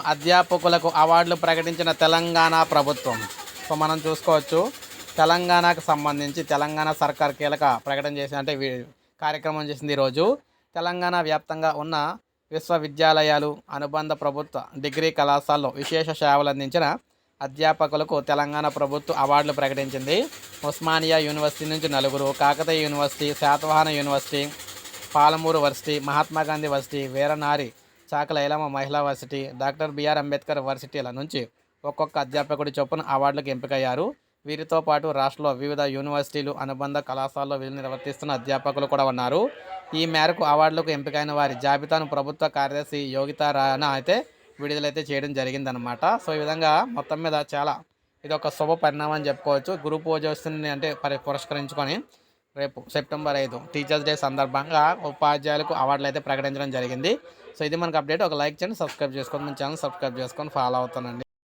అధ్యాపకులకు అవార్డులు ప్రకటించిన తెలంగాణ ప్రభుత్వం. సో మనం చూసుకోవచ్చు తెలంగాణకు సంబంధించి తెలంగాణ సర్కార్ కీలక ప్రకటన చేసిన అంటే కార్యక్రమం చేసింది ఈరోజు తెలంగాణ వ్యాప్తంగా ఉన్న విశ్వవిద్యాలయాలు అనుబంధ ప్రభుత్వ డిగ్రీ కళాశాలలో విశేష సేవలు అందించిన అధ్యాపకులకు తెలంగాణ ప్రభుత్వం అవార్డులు ప్రకటించింది. ఉస్మానియా యూనివర్సిటీ నుంచి నలుగురు Kakatiya university Satavahana university Palamuru varsity Mahatma Gandhi varsity Veeranari Chakali Ilamma మహిళా varsity doctor B R Ambedkar వర్సిటీల నుంచి ఒక్కొక్క అధ్యాపకుడి చొప్పున అవార్డులకు ఎంపికయ్యారు. వీరితో పాటు రాష్ట్రంలో వివిధ యూనివర్సిటీలు అనుబంధ కళాశాలలో విధులు నిర్వర్తిస్తున్న అధ్యాపకులు కూడా ఉన్నారు. ఈ మేరకు అవార్డులకు ఎంపికైన వారి జాబితాను ప్రభుత్వ కార్యదర్శి యోగితా రాణా అయితే విడుదలైతే చేయడం జరిగిందనమాట సో ఈ విధంగా మొత్తం మీద చాలా ఇది ఒక శుభ పరిణామం అని చెప్పుకోవచ్చు. గురు పూజ వస్తుంది అంటే పరి పురస్కరించుకొని రేపు సెప్టెంబర్ ఐదు టీచర్స్ డే సందర్భంగా ఉపాధ్యాయులకు అవార్డులు అయితే ప్రకటించడం జరిగింది. సో ఇది మనకు అప్డేట్. ఒక లైక్ చేయండి సబ్స్క్రైబ్ చేసుకోండి. మన ఛానల్ సబ్స్క్రైబ్ చేసుకొని ఫాలో అవుతానండి.